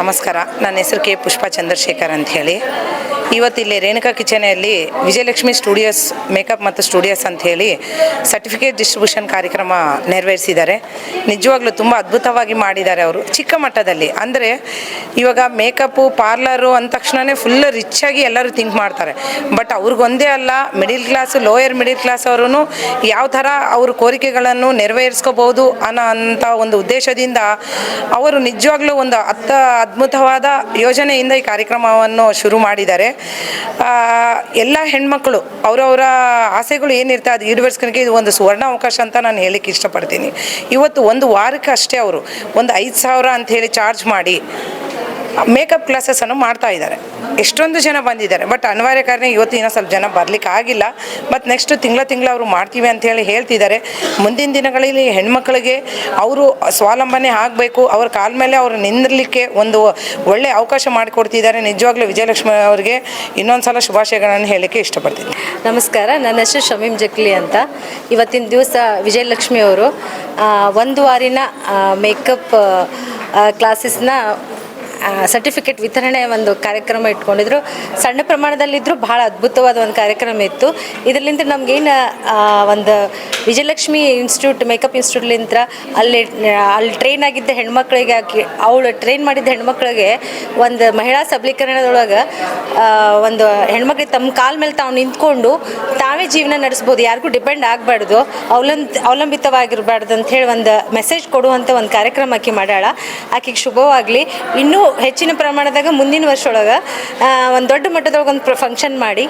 ನಮಸ್ಕಾರ. ನನ್ನ ಹೆಸರು ಕೆ ಪುಷ್ಪ ಚಂದ್ರಶೇಖರ್ ಅಂತ ಹೇಳಿ. ಇವತ್ತು ಇಲ್ಲಿ ರೇಣುಕಾ ಕಿಚನಲ್ಲಿ ವಿಜಯಲಕ್ಷ್ಮಿ ಸ್ಟುಡಿಯೋಸ್, ಮೇಕಪ್ ಮತ್ತು ಸ್ಟುಡಿಯೋಸ್ ಅಂತ ಹೇಳಿ ಸರ್ಟಿಫಿಕೇಟ್ ಡಿಸ್ಟ್ರಿಬ್ಯೂಷನ್ ಕಾರ್ಯಕ್ರಮ ನೆರವೇರಿಸಿದ್ದಾರೆ. ನಿಜವಾಗ್ಲೂ ತುಂಬ ಅದ್ಭುತವಾಗಿ ಮಾಡಿದ್ದಾರೆ ಅವರು. ಚಿಕ್ಕ ಮಟ್ಟದಲ್ಲಿ. ಅಂದರೆ ಇವಾಗ ಮೇಕಪ್ಪು, ಪಾರ್ಲರು ಅಂದ ತಕ್ಷಣವೇ ಫುಲ್ ರಿಚ್ಚಾಗಿ ಎಲ್ಲರೂ ಥಿಂಕ್ ಮಾಡ್ತಾರೆ. ಬಟ್ ಅವ್ರಿಗೊಂದೇ ಅಲ್ಲ middle class lower middle class ಅವರು ಯಾವ ಥರ ಅವ್ರ ಕೋರಿಕೆಗಳನ್ನು ನೆರವೇರಿಸ್ಕೋಬಹುದು ಅನ್ನೋ ಅಂಥ ಒಂದು ಉದ್ದೇಶದಿಂದ ಅವರು ನಿಜವಾಗ್ಲೂ ಒಂದು ಅತ್ತ ಅದ್ಭುತವಾದ ಯೋಜನೆಯಿಂದ ಈ ಕಾರ್ಯಕ್ರಮವನ್ನು ಶುರು ಮಾಡಿದ್ದಾರೆ. ಎಲ್ಲ ಹೆಣ್ಮಕ್ಳು, ಅವರವರ ಆಸೆಗಳು ಏನಿರ್ತಾ ಅದು ಈಡೇರಿಸ್ಕೊಳಕ್ಕೆ ಇದು ಒಂದು ಸುವರ್ಣ ಅವಕಾಶ ಅಂತ ನಾನು ಹೇಳಿಕ್ಕೆ ಇಷ್ಟಪಡ್ತೀನಿ. ಇವತ್ತು ಒಂದು ವಾರಕ್ಕೆ ಅಷ್ಟೇ ಅವರು, ಒಂದು ಐದು ಸಾವಿರ ಅಂತ ಹೇಳಿ ಚಾರ್ಜ್ ಮಾಡಿ ಮೇಕಪ್ ಕ್ಲಾಸಸನ್ನು ಮಾಡ್ತಾ ಇದ್ದಾರೆ. ಎಷ್ಟೊಂದು ಜನ ಬಂದಿದ್ದಾರೆ. ಬಟ್ ಅನಿವಾರ್ಯ ಕಾರಣ ಇವತ್ತು ಇನ್ನೂ ಸ್ವಲ್ಪ ಜನ ಬರಲಿಕ್ಕೆ ಆಗಿಲ್ಲ. ಮತ್ತು ನೆಕ್ಸ್ಟ್ ತಿಂಗಳ ತಿಂಗಳ ಅವರು ಮಾಡ್ತೀವಿ ಅಂತ ಹೇಳಿ ಹೇಳ್ತಿದ್ದಾರೆ. ಮುಂದಿನ ದಿನಗಳಲ್ಲಿ ಹೆಣ್ಮಕ್ಳಿಗೆ ಅವರು ಸ್ವಾವಲಂಬನೆ ಆಗಬೇಕು. ಅವ್ರ ಕಾಲ ಮೇಲೆ ಅವರು ನಿಂದಿರಲಿಕ್ಕೆ ಒಂದು ಒಳ್ಳೆಯ ಅವಕಾಶ ಮಾಡಿಕೊಡ್ತಿದ್ದಾರೆ. ನಿಜವಾಗ್ಲೂ ವಿಜಯಲಕ್ಷ್ಮಿ ಅವರಿಗೆ ಇನ್ನೊಂದು ಸಲ ಶುಭಾಶಯಗಳನ್ನು ಹೇಳಲಿಕ್ಕೆ ಇಷ್ಟಪಡ್ತೀನಿ. ನಮಸ್ಕಾರ. ನನ್ನ ಹೆಸರು ಶಮೀಮ್ ಜಕ್ಲಿ ಅಂತ. ಇವತ್ತಿನ ದಿವಸ ವಿಜಯಲಕ್ಷ್ಮಿ ಅವರು ಒಂದು ವಾರಿನ ಮೇಕಪ್ ಕ್ಲಾಸಸ್ನ ಸರ್ಟಿಫಿಕೇಟ್ ವಿತರಣೆ ಒಂದು ಕಾರ್ಯಕ್ರಮ ಇಟ್ಕೊಂಡಿದ್ರು. ಸಣ್ಣ ಪ್ರಮಾಣದಲ್ಲಿದ್ದರೂ ಭಾಳ ಅದ್ಭುತವಾದ ಒಂದು ಕಾರ್ಯಕ್ರಮ ಇತ್ತು. ಇದರಿಂದ ನಮಗೇನು ಒಂದು ವಿಜಯಲಕ್ಷ್ಮಿ ಇನ್ಸ್ಟಿಟ್ಯೂಟ್, ಮೇಕಪ್ ಇನ್ಸ್ಟಿಟ್ಯೂಟ್ಲಿಂತ್ರ ಅಲ್ಲಿ ಅಲ್ಲಿ ಟ್ರೈನ್ ಆಗಿದ್ದ ಹೆಣ್ಮಕ್ಳಿಗೆ ಆಕಿ, ಅವಳು ಟ್ರೈನ್ ಮಾಡಿದ್ದ ಹೆಣ್ಮಕ್ಳಿಗೆ ಒಂದು ಮಹಿಳಾ ಸಬಲೀಕರಣದೊಳಗೆ ಒಂದು ಹೆಣ್ಮಕ್ಳಿಗೆ ತಮ್ಮ ಕಾಲ ಮೇಲೆ ತಾವು ನಿಂತ್ಕೊಂಡು ತಾವೇ ಜೀವನ ನಡೆಸ್ಬೋದು, ಯಾರಿಗೂ ಡಿಪೆಂಡ್ ಆಗಬಾರ್ದು ಅವಲಂಬ ಅವಲಂಬಿತವಾಗಿರಬಾರ್ದು ಅಂತ ಹೇಳಿ ಒಂದು ಮೆಸೇಜ್ ಕೊಡುವಂಥ ಒಂದು ಕಾರ್ಯಕ್ರಮ ಆಕೆ ಮಾಡ್ಯಾಳ. ಆಕೆಗೆ ಶುಭವಾಗಲಿ. ಇನ್ನೂ ಹೆಚ್ಚಿನ ಪ್ರಮಾಣದಾಗ ಮುಂದಿನ ವರ್ಷ ಒಳಗೆ ಒಂದು ದೊಡ್ಡ ಮಟ್ಟದೊಳಗೆ ಒಂದು ಫಂಕ್ಷನ್ ಮಾಡಿ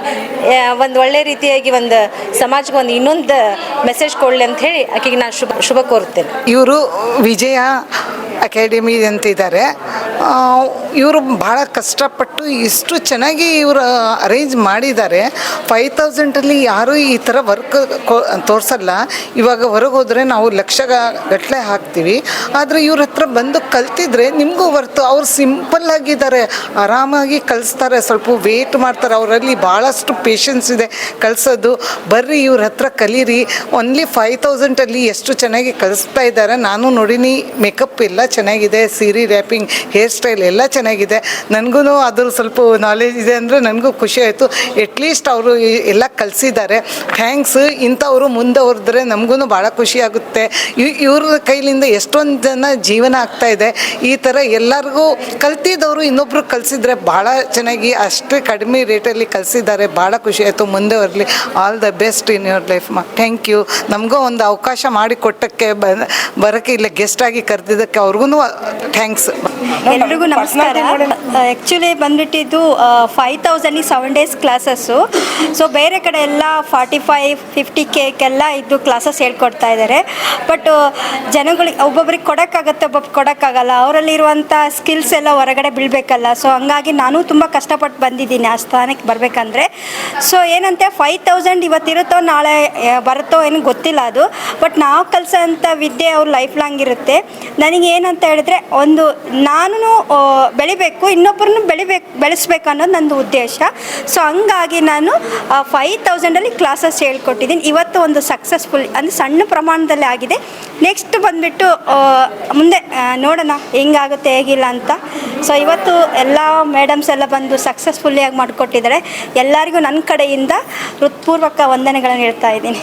ಒಂದು ಒಳ್ಳೆ ರೀತಿಯಾಗಿ ಒಂದು ಸಮಾಜಕ್ಕೆ ಒಂದು ಇನ್ನೊಂದು ಮೆಸೇಜ್ ಕೊಡಲಿ ಅಂತ ಹೇಳಿ ಆಕೆಗೆ ನಾನು ಶುಭ ಶುಭ ಕೋರುತ್ತೇನೆ. ಇವರು ವಿಜಯ ಅಕಾಡೆಮಿ ಅಂತಿದ್ದಾರೆ. ಇವರು ಭಾಳ ಕಷ್ಟಪಟ್ಟು ಇಷ್ಟು ಚೆನ್ನಾಗಿ ಇವರು ಅರೇಂಜ್ ಮಾಡಿದ್ದಾರೆ. ಫೈವ್ ತೌಸಂಡಲ್ಲಿ ಯಾರೂ ಈ ಥರ ವರ್ಕ್ ತೋರಿಸಲ್ಲ. ಇವಾಗ ಹೊರಗೆ ಹೋದರೆ ನಾವು ಲಕ್ಷ ಗಟ್ಟಲೆ ಹಾಕ್ತೀವಿ. ಆದರೆ ಇವ್ರ ಹತ್ರ ಬಂದು ಕಲ್ತಿದ್ರೆ ನಿಮಗೂ ವರ್ತು. ಅವ್ರು ಸಿಂಪಲ್ ಆಗಿದ್ದಾರೆ. ಆರಾಮಾಗಿ ಕಲಿಸ್ತಾರೆ. ಸ್ವಲ್ಪ ವೇಟ್ ಮಾಡ್ತಾರೆ. ಅವರಲ್ಲಿ ಭಾಳಷ್ಟು ಪೇಷನ್ಸ್ ಇದೆ ಕಲಿಸೋದು. ಬರ್ರಿ ಇವ್ರ ಹತ್ರ ಕಲೀರಿ. ಓನ್ಲಿ ಫೈವ್ ತೌಸಂಡಲ್ಲಿ ಎಷ್ಟು ಚೆನ್ನಾಗಿ ಕಲಿಸ್ತಾ ಇದ್ದಾರೆ. ನಾನು ನೋಡಿನಿ ಮೇಕಪ್ ಎಲ್ಲ ಚೆನ್ನಾಗಿದೆ, ಸೀರೆ ರ್ಯಾಪಿಂಗ್ ಹೇರ್ ಸ್ಟೈಲ್ ಎಲ್ಲ ಚೆನ್ನಾಗಿದೆ. ನನಗೂ ಅದ್ರ ಸ್ವಲ್ಪ ನಾಲೆಜ್ ಇದೆ ಅಂದರೆ ನನಗೂ ಖುಷಿ ಆಯಿತು. ಎಟ್ಲೀಸ್ಟ್ ಅವರು ಎಲ್ಲ ಕಲಿಸಿದ್ದಾರೆ. ಥ್ಯಾಂಕ್ಸ್ ಇಂಥವರು ಮುಂದೆ ಹೊರದ್ರೆ ನಮಗೂ ಭಾಳ ಖುಷಿ ಆಗುತ್ತೆ. ಇವ್- ಇವ್ರ ಕೈಲಿಂದ ಎಷ್ಟೊಂದು ಜನ ಜೀವನ ಆಗ್ತಾ ಇದೆ. ಈ ಥರ ಎಲ್ಲರಿಗೂ ಕಲ್ತಿದ್ದವರು ಇನ್ನೊಬ್ರು ಕಲಿಸಿದ್ರೆ ಭಾಳ ಚೆನ್ನಾಗಿ, ಅಷ್ಟೇ ಕಡಿಮೆ ರೇಟಲ್ಲಿ ಕಲಿಸಿದ್ದಾರೆ. ಭಾಳ ಖುಷಿ ಆಯಿತು ಮುಂದೆ ಬರಲಿ all the best in your life ಮಾ. ಥ್ಯಾಂಕ್ ಯು ನಮಗೂ ಒಂದು ಅವಕಾಶ ಮಾಡಿಕೊಟ್ಟಕ್ಕೆ ಬರೋಕ್ಕೆ ಇಲ್ಲ ಗೆಸ್ಟ್ ಆಗಿ ಕರೆದಿದ್ದಕ್ಕೆ ಅವ್ರಿಗೂ ಥ್ಯಾಂಕ್ಸ್ ಎಲ್ರಿಗೂ ನಮಸ್ಕಾರ. ಆ್ಯಕ್ಚುಲಿ ಬಂದ್ಬಿಟ್ಟಿದ್ದು ಫೈವ್ ತೌಸಂಡಿಗೆ ಸೆವೆನ್ ಡೇಸ್ ಕ್ಲಾಸಸ್ಸು ಸೊ ಬೇರೆ ಕಡೆ ಎಲ್ಲ ಫಾರ್ಟಿ ಫೈವ್ ಫಿಫ್ಟಿ ಕೇಕೆಲ್ಲ ಇದು ಕ್ಲಾಸಸ್ ಹೇಳ್ಕೊಡ್ತಾ ಇದ್ದಾರೆ ಬಟ್ ಜನಗಳಿಗೆ ಒಬ್ಬೊಬ್ರಿಗೆ ಕೊಡೋಕ್ಕಾಗತ್ತೆ ಒಬ್ಬೊಬ್ರು ಕೊಡೋಕ್ಕಾಗಲ್ಲ. ಅವರಲ್ಲಿರುವಂಥ ಸ್ಕಿಲ್ಸ್ ಎಲ್ಲ ಹೊರಗಡೆ ಬೀಳಬೇಕಲ್ಲ. ಸೊ ಹಂಗಾಗಿ ನಾನು ತುಂಬ ಕಷ್ಟಪಟ್ಟು ಬಂದಿದ್ದೀನಿ ಆ ಸ್ಥಾನಕ್ಕೆ ಬರಬೇಕಂದ್ರೆ. ಸೊ ಏನಂತೆ ಫೈವ್ ತೌಸಂಡ್ ಇವತ್ತಿರುತ್ತೋ ನಾಳೆ ಬರುತ್ತೋ ಏನು ಗೊತ್ತಿಲ್ಲ ಅದು. ಬಟ್ ನಾವು ಕಲಿಸೋಂಥ ವಿದ್ಯೆ ಅವ್ರ ಲೈಫ್ ಲಾಂಗ್ ಇರುತ್ತೆ. ನನಗೆ ಏನಂತ ಹೇಳಿದ್ರೆ ಒಂದು ನಾನು ಬೆಳಿಬೇಕು, ಇನ್ನೊಬ್ಬರನ್ನು ಬೆಳಿಬೇಕು, ಬೆಳೆಸ್ಬೇಕು ಅನ್ನೋದು ನಂದು ಉದ್ದೇಶ. ಸೊ ಹಂಗಾಗಿ ನಾನು ಫೈವ್ ತೌಸಂಡಲ್ಲಿ ಕ್ಲಾಸಸ್ ಹೇಳ್ಕೊಟ್ಟಿದ್ದೀನಿ. ಇವತ್ತು ಒಂದು ಸಕ್ಸಸ್ಫುಲ್ ಅಂದರೆ ಸಣ್ಣ ಪ್ರಮಾಣದಲ್ಲಿ ಆಗಿದೆ. ನೆಕ್ಸ್ಟ್ ಬಂದುಬಿಟ್ಟು ಮುಂದೆ ನೋಡೋಣ ಹೆಂಗಾಗುತ್ತೆ, ಹೇಗಿಲ್ಲ ಅಂತ. ಸೊ ಇವತ್ತು ಎಲ್ಲ ಮೇಡಮ್ಸ್ ಎಲ್ಲ ಬಂದು ಸಕ್ಸಸ್ಫುಲ್ಲಿಯಾಗಿ ಮಾಡಿಕೊಟ್ಟಿದ್ದಾರೆ. ಎಲ್ಲರಿಗೂ ನನ್ನ ಕಡೆಯಿಂದ ಹೃತ್ಪೂರ್ವಕ ವಂದನೆಗಳನ್ನು ಹೇಳ್ತಾ ಇದ್ದೀನಿ.